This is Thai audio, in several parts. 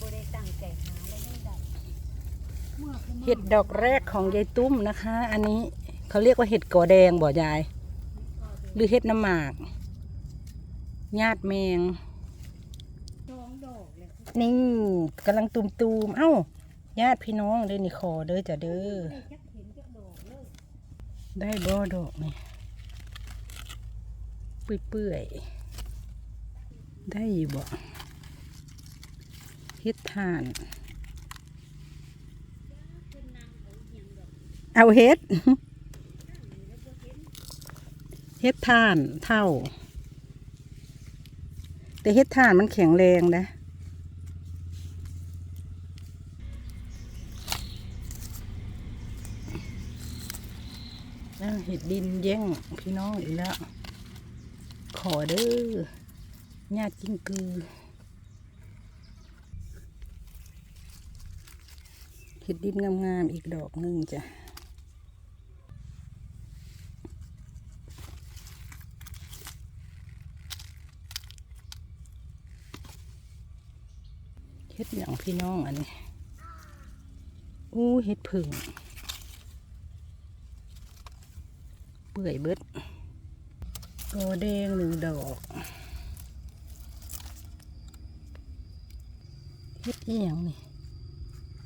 บ่ได้ตั้งใจหาแล้วไม่ได้เมื่อคือเห็ดดอกแรกของยายตุ้มนะคะ อันนี้เขาเรียกว่าเห็ดกอแดงบ่ยาย หรือเห็ดน้ำหมากญาติแมง สองดอกเลยนี่กำลังตุมตูมๆเอ้าญาติพี่น้องเด้อนี่ขอเด้อจ้ะเด้อ ได้จักเห็นจักดอกเลยได้บ่ดอกนี่เปื่อยๆได้อยู่บ่ เฮ็ดทาน เอาเฮ็ด เฮ็ดทานเท่า แต่เฮ็ดทานมันแข็งแรงนะเห็ดดินแย่งพี่น้องอีกแล้ว ขอเด้อญาติจิ้งกือ เห็ดดินงามๆอีกดอกหนึ่งจ้ะเห็ดอย่างพี่น้องอันนี้ อู้เห็ดผึ่งเปื่อยเบิดกอแดงหนึ่งดอกเฮ็ดอีหยังนี่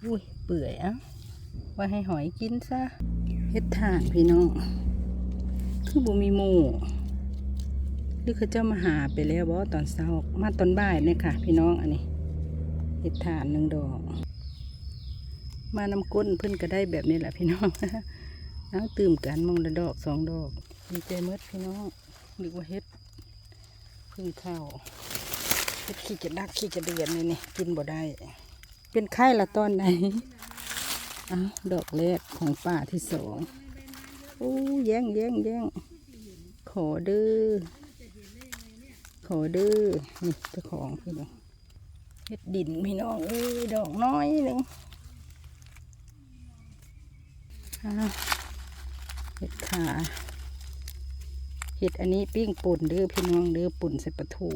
อุ้ยเปื่อยอะว่าให้หอยกินซะเฮ็ดถ่านพี่น้องคือบ่มีหมูหรือเขาเจ้ามาหาไปแล้วบ่ตอนเช้ามาตอนบ่ายเนี่ยค่ะ พี่น้องอันนี้เฮ็ดถ่านหนึ่งดอก มานำก้นเพิ่นก็ได้แบบนี้แหละพี่น้องเอาตื่มกันมองละดอกสองดอกดีใจเมดพี่น้องนึกว่าเฮ็ดพึ่งข้าวเฮ็ดขี้จะดักขี้จะเดือนเลยนี่กินบ่ได้ เป็นไข้ละตอนไหนเอาดอกแรกของป่าที่สองโอ้แย่งแย่งแย่งขอเด้อขอเด้อนี่เจ้าของพี่น้องเฮ็ดดินพี่น้องเอ้ยดอกน้อยหนึ่งอ้าเห็ดขาเห็ดอันนี้ปิ้งปุ่นเด้อพี่น้องเด้อปุ่นใส่ปลาทู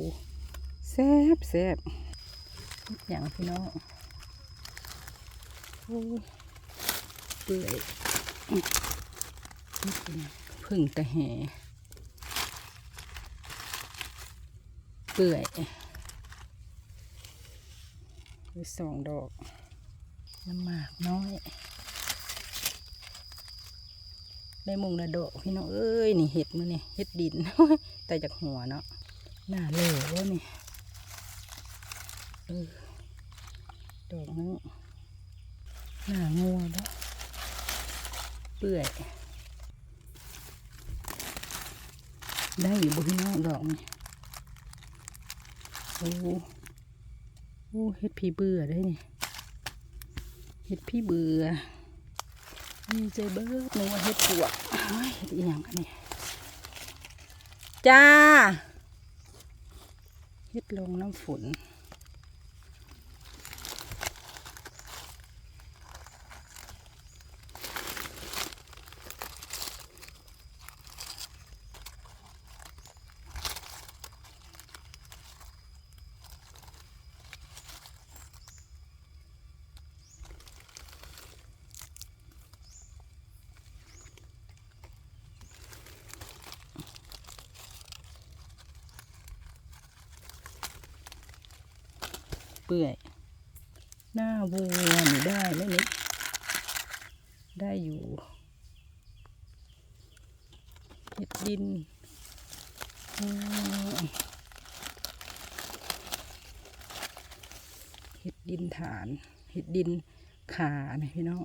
แซ่บแซ่บอย่างพี่น้อง เปื่อยพึ่งตะแห่เปื่อยสองดอกน้ำหมากน้อยได้มุงระโดดพี่น้องเอ้ยนี่เห็ดมือนี่เห็ดดินแต่จากหัวเนาะหน้าเหล่วะนี่เออดอกนึง หน้างัวบ่เปื่อย ได้อยู่บพี่น้องดอกนี่โอ้โอ้เห็ดพี่เบื่อได้นี่เห็ดพี่เบื่อดีใจเบิดนึกว่าเฮ็ดปวกเฮ้ยเฮ็ดอีหยังอันนี้จ้า เฮ็ดลงน้ำฝน เปื่อย หน้าวัวนี่ได้ไหมนี่ได้อยู่เห็ดดินเห็ดดินฐานเห็ดดินขาเนะพี่น้อง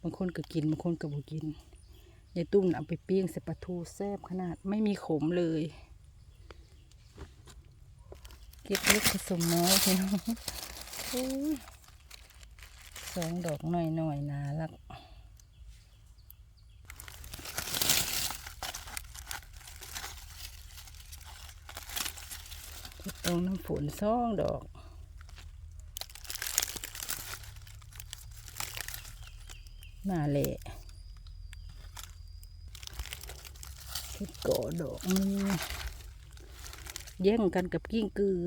บางคนก็กินบางคนก็บ่กินยายตุ้มเอาไปปิ้งใส่ปลาทูแซ่บขนาดไม่มีขมเลย เก็บล็กผสมน้อยพี่น้องโอ้ยสองดอกหน่อยหน่อยนารักตรงน้ำฝนสองดอกหน้าเละเก็บก่อดอกนึง แย่งกันกับกิ้งกือ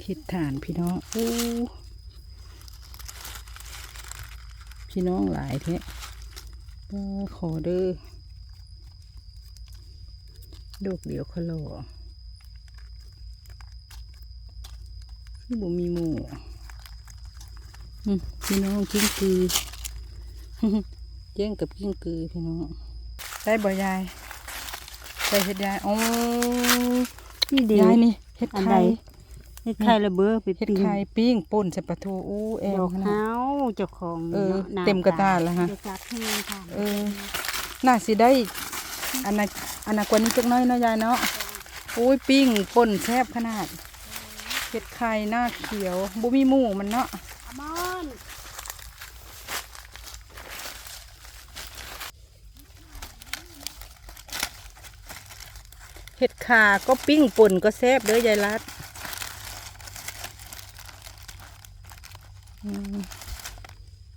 พี่เห็ดถ่านพี่น้องอู้พี่น้องหลายแท้เออขอเด้อดอกเดียวขลอคือบ่มีหมูพี่น้องกิ้งกือแย่งกับกิ้งกือพี่น้องได้บ่ยาย ได้เห็ดยายอ๋อนี่เดียายนี่เห็ดอันไข่ใดเฮ็ดไข่ระเบ้อไปเห็ดปิ้งไข่ปิ้งป่นใส่ปลาทูอู้แอดวอกขนาเฮาดเจ้าของเออนาเต็มกระตาแล้วฮะเดี๋ยวจัดให้มันค่ะเออน่าสิได้อันนั้นอันนั้นกว่านี้จักหน้อยเนาะยายเนาะโอ้ยปิ้งป่นแซ่บขนาดเห็ดไข่หน้าเขียวบ่มีหมูมันเนาะ อมอน เห็ดขาก็ปิ้งป่นก็แซ่บเด้อยายรัด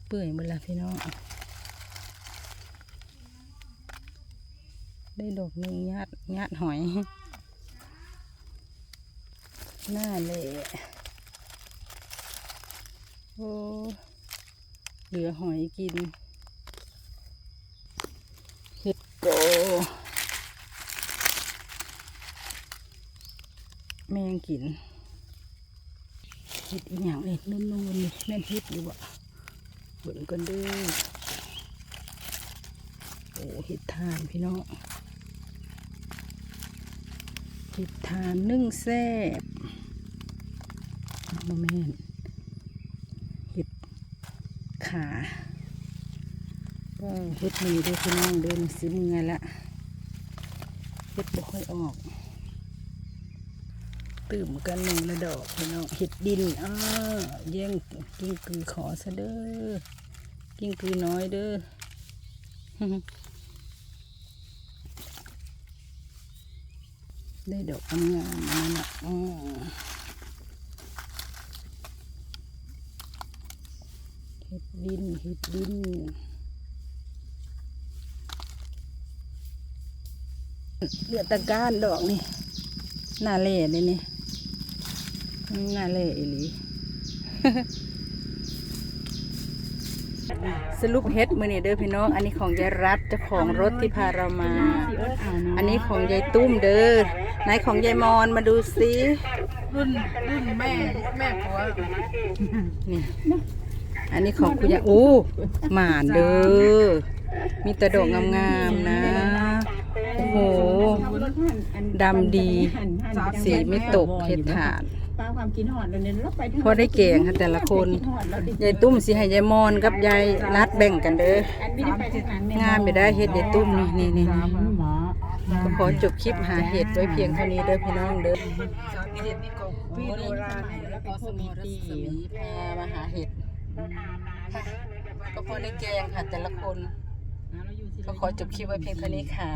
เปื่อยหมดละพี่น้อง ได้ดอกหนึ่งญาติญาติหอย หน้าเละโอ้เหลือหอยกิน เห็ดโก แมงกินเห็ดอีหยังเอ็ดนุ่นๆนี่แม่นเห็ดอยู่บ่เบิ่งกันเด้อโอ้เห็ดทานพี่น้องเห็ดทานนึ่งแซ่บมาแม่นเห็ดขาก็เห็ดมีเด้วยพี่น้องเดินซื้อมือละเห็ดบ่ค่อยออก ตื่มกันหนึ่งละดอกพี่น้องเห็ดดินอ้าแย่งกิ้งกือขอซะเด้อกิ้งกือน้อยเด้อได้ดอกงามๆนั่นะอ้อเห็ดดินเห็ดดินเหลือแตะก้านดอกนี่หน้าเล่เลยนี่ น้าเล่อีหลีสรุปเฮ็ดมือนี่เด้อพี่น้อง อันนี้ของยายรัฐเจ้าของรถที่พาเรามา อันนี้ของยายตุ้มเด้อไหนของยายมอนมาดูสิรุ่นรุ่นแม่แม่ผัวนี่อันนี้ของคุณยายโอ้หมานเด้อมีแต่ดอกงามๆนะโอ้โหดำดี สีไม่ตกเห็ดถาน ป้าความกินหอดแล้วเนี่ยเราไปพอได้เก่งค่ะแต่ละคนยายตุ้มสิให้ยายมอนกับยายรัดแบ่งกันเด้ออันนี้ไปทางนั้นเนี่ยงามไปได้เห็ดยายตุ้มนี่นี่นี่นี่หมอก็ขอจบคลิปหาเห็ดไว้เพียงเท่านี้เด้อพี่น้องเด้อเห็ดนี่ก็พี่โบราณแล้วก็สมรสมีพามาหาเห็ดก็พอได้แกงค่ะแต่ละคน ก็ขอจบคลิปไว้เพียงเท่านี้ค่ะ